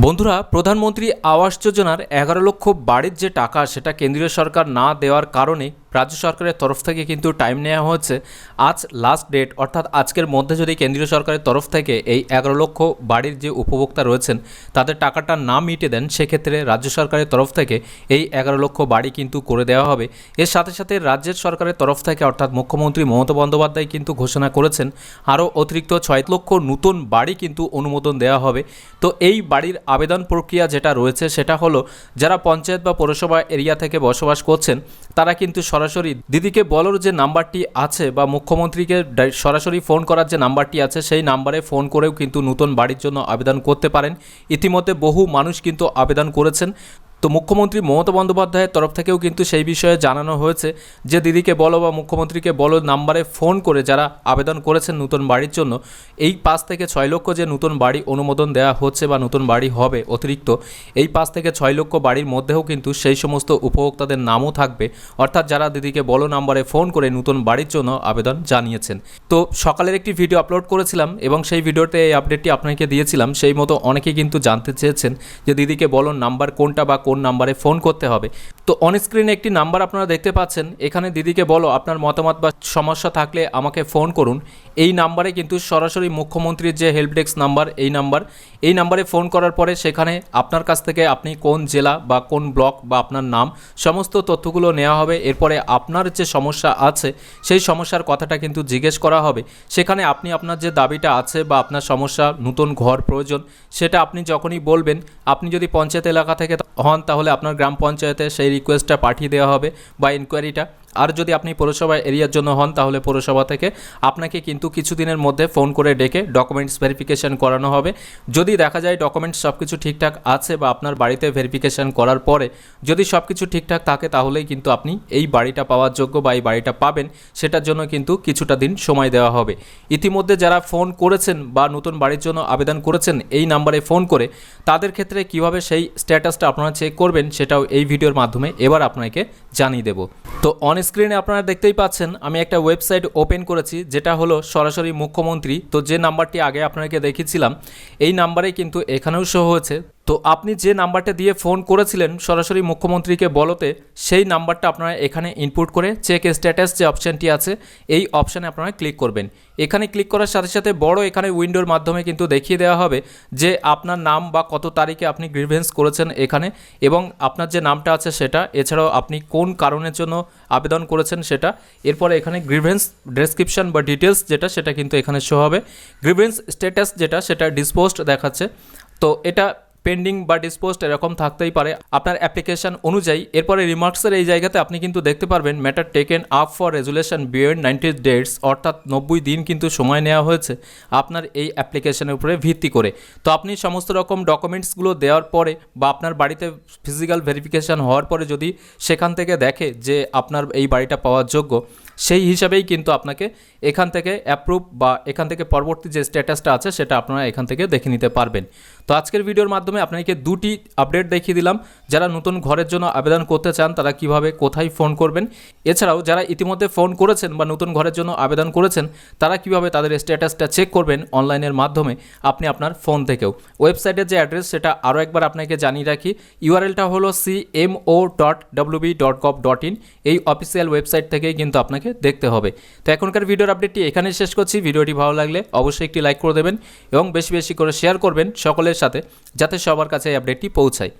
বন্ধুরা, প্রধানমন্ত্রী আবাস যোজনার এগারো লক্ষ বাড়ির যে টাকা সেটা কেন্দ্রীয় সরকার না দেওয়ার কারণে রাজ্য সরকারের তরফ থেকে কিন্তু টাইম নেওয়া হচ্ছে আজ লাস্ট ডেট অর্থাৎ আজকের মধ্যে যদি কেন্দ্রীয় সরকারের তরফ থেকে এই এগারো লক্ষ বাড়ির যে উপভোক্তা রয়েছেন, তাদের টাকাটা না মিটে দেন, সেক্ষেত্রে রাজ্য সরকারের তরফ থেকে এই এগারো লক্ষ বাড়ি কিন্তু করে দেওয়া হবে। এর সাথে সাথে রাজ্যের সরকারের তরফ থেকে, অর্থাৎ মুখ্যমন্ত্রী মমতা বন্দ্যোপাধ্যায় কিন্তু ঘোষণা করেছেন, আরও অতিরিক্ত ছয় লক্ষ নতুন বাড়ি কিন্তু অনুমোদন দেওয়া হবে। তো এই বাড়ির আবেদন প্রক্রিয়া যেটা রয়েছে, সেটা হলো, যারা পঞ্চায়েত বা পৌরসভা এরিয়া থেকে বসবাস করছেন, তারা কিন্তু সরাসরি দিদিকে বলোর যে নাম্বারটি আছে বা মুখ্যমন্ত্রীকে সরাসরি ফোন করার যে নাম্বারটি আছে, সেই নাম্বারে ফোন করেও কিন্তু নতুন বাড়ির জন্য আবেদন করতে পারেন। ইতিমধ্যে বহু মানুষ কিন্তু আবেদন করেছেন। তো মুখ্যমন্ত্রী মমতা বন্দ্যোপাধ্যায়ের তরফ থেকেও কিন্তু সেই বিষয়ে জানানো হয়েছে যে দিদিকে বলো বা মুখ্যমন্ত্রীকে বলো নাম্বারে ফোন করে যারা আবেদন করেছেন নতুন বাড়ির জন্য, এই পাঁচ থেকে ছয় লক্ষ যে নতুন বাড়ি অনুমোদন দেওয়া হচ্ছে বা নতুন বাড়ি হবে অতিরিক্ত, এই পাঁচ থেকে ছয় লক্ষ বাড়ির মধ্যেও কিন্তু সেই সমস্ত উপভোক্তাদের নামও থাকবে, অর্থাৎ যারা দিদিকে বলো নাম্বারে ফোন করে নতুন বাড়ির জন্য আবেদন জানিয়েছেন। তো সকালের একটি ভিডিও আপলোড করেছিলাম এবং সেই ভিডিওতে এই আপডেটটি আপনাকে দিয়েছিলাম, সেই মতো অনেকে কিন্তু জানতে চেয়েছেন যে দিদিকে বলো নাম্বার কোনটা বা কোন নাম্বারে ফোন করতে হবে। তো অন স্ক্রিনে একটি নাম্বার আপনারা দেখতে পাচ্ছেন। এখানে দিদিকে বলো, আপনার মতামত বা সমস্যা থাকলে আমাকে ফোন করুন। এই নাম্বারে কিন্তু সরাসরি মুখ্যমন্ত্রীর যে হেল্প ডেস্ক নাম্বার এই নাম্বার এই নাম্বারে ফোন করার পরে সেখানে আপনার কাছ থেকে আপনি কোন জেলা বা কোন ব্লক বা আপনার নাম সমস্ত তথ্যগুলো নেওয়া হবে। এরপরে আপনার যে সমস্যা আছে, সেই সমস্যার কথাটা কিন্তু জিজ্ঞেস করা হবে। সেখানে আপনি আপনার যে দাবিটা আছে বা আপনার সমস্যা, নতুন ঘর প্রয়োজন, সেটা আপনি যখনই বলবেন, আপনি যদি পঞ্চায়েত এলাকা থেকে হন, তাহলে আপনার গ্রাম পঞ্চায়েতে সেই রিকোয়েস্টটা পাঠিয়ে দেওয়া হবে বা ইনকোয়ারিটা আর যদি আপনি পৌরসভা এরিয়ার জন্য হন, তাহলে পৌরসভা থেকে আপনাকে কিন্তু কিছুদিনের মধ্যে ফোন করে ডেকে ডকুমেন্টস ভেরিফিকেশন করানো হবে। যদি দেখা যায় ডকুমেন্টস সব কিছু ঠিকঠাক আছে বা আপনার বাড়িতে ভেরিফিকেশন করার পরে যদি সব কিছু ঠিকঠাক থাকে, তাহলেই কিন্তু আপনি এই বাড়িটা পাওয়ার যোগ্য বা এই বাড়িটা পাবেন। সেটার জন্য কিন্তু কিছুটা দিন সময় দেওয়া হবে। ইতিমধ্যে যারা ফোন করেছেন বা নতুন বাড়ির জন্য আবেদন করেছেন, এই নাম্বারে ফোন করে তাদের ক্ষেত্রে কীভাবে সেই স্ট্যাটাসটা আপনারা চেক করবেন, সেটাও এই ভিডিওর মাধ্যমে এবার আপনাকে জানিয়ে দেব। তো অন স্ক্রিনে আপনারা দেখতেই পাচ্ছেন, আমি একটা ওয়েবসাইট ওপেন করেছি, যেটা হলো সরাসরি মুখ্যমন্ত্রী। তো যে নাম্বারটি আগে আপনাকে দেখিয়েছিলাম, এই নাম্বারে কিন্তু এখানেও শো হয়েছে। তো আপনি যে নাম্বারটা দিয়ে ফোন করেছিলেন সরাসরি মুখ্যমন্ত্রীকে বলতে, সেই নাম্বারটা আপনারা এখানে ইনপুট করে চেক স্ট্যাটাস যে অপশানটি আছে, এই অপশানে আপনারা ক্লিক করবেন। এখানে ক্লিক করার সাথে সাথে বড় এখানে উইন্ডোর মাধ্যমে কিন্তু দেখিয়ে দেওয়া হবে যে আপনার নাম বা কত তারিখে আপনি গ্রিভেন্স করেছেন এখানে এবং আপনার যে নামটা আছে সেটা, এছাড়াও আপনি কোন কারণের জন্য আবেদন করেছেন সেটা, এরপরে এখানে গ্রিভেন্স ডেসক্রিপশন বা ডিটেলস যেটা, সেটা কিন্তু এখানে শো হবে। গ্রিভেন্স স্ট্যাটাস যেটা, সেটা ডিসপোস্ট দেখাচ্ছে। তো এটা পেন্ডিং বা ডিসপোজড এরকম থাকতেই পারে। আপনার অ্যাপ্লিকেশন অনুযায়ী, এরপরে রিমার্কসের এই জায়গাতে আপনি কিন্তু দেখতে পারবেন matter taken up for resolution beyond ninety dates অর্থাৎ নব্বই দিন কিন্তু সময় নেওয়া হয়েছে আপনার এই অ্যাপ্লিকেশনের উপরে ভিত্তি করে। তো আপনি সমস্ত রকম ডকুমেন্টসগুলো দেওয়ার পরে বা আপনার বাড়িতে ফিজিক্যাল ভেরিফিকেশন হওয়ার পরে যদি সেখান থেকে দেখে যে আপনার এই বাড়িটা পাওয়ার যোগ্য সেই হিসাবেই কিন্তু আপনাকে এখান থেকে অ্যাপ্রুভ বা এখান থেকে পরবর্তী যে স্ট্যাটাসটা আছে, সেটা আপনারা এখান থেকে দেখে নিতে পারবেন। তো আজকের ভিডিওর মাধ্যমে আপনাকে দুটি আপডেট দেখিয়ে দিলাম। যারা নতুন ঘরের জন্য আবেদন করতে চান, তারা কীভাবে কোথায় ফোন করবেন? এছাড়াও যারা ইতিমধ্যে ফোন করেছেন বা নতুন ঘরের জন্য আবেদন করেছেন, তারা কীভাবে তাদের স্ট্যাটাসটা চেক করবেন অনলাইনের মাধ্যমে আপনি আপনার ফোন থেকেও। ওয়েবসাইটের যে অ্যাড্রেস সেটা আরও একবার আপনাকে জানিয়ে রাখি। ইউআরএলটা হলো C M O dot WB dot gov dot in এই অফিসিয়াল ওয়েবসাইট থেকেই কিন্তু আপনাকে দেখতে হবে। তো এখনকার ভিডিওর আপডেটটি এখানে শেষ করছি। ভিডিওটি ভালো লাগলে অবশ্যই একটি লাইক করে দেবেন এবং বেশি বেশি করে শেয়ার করবেন সকলের সাথে, যাতে সবার কাছে এই আপডেটটি পৌঁছায়।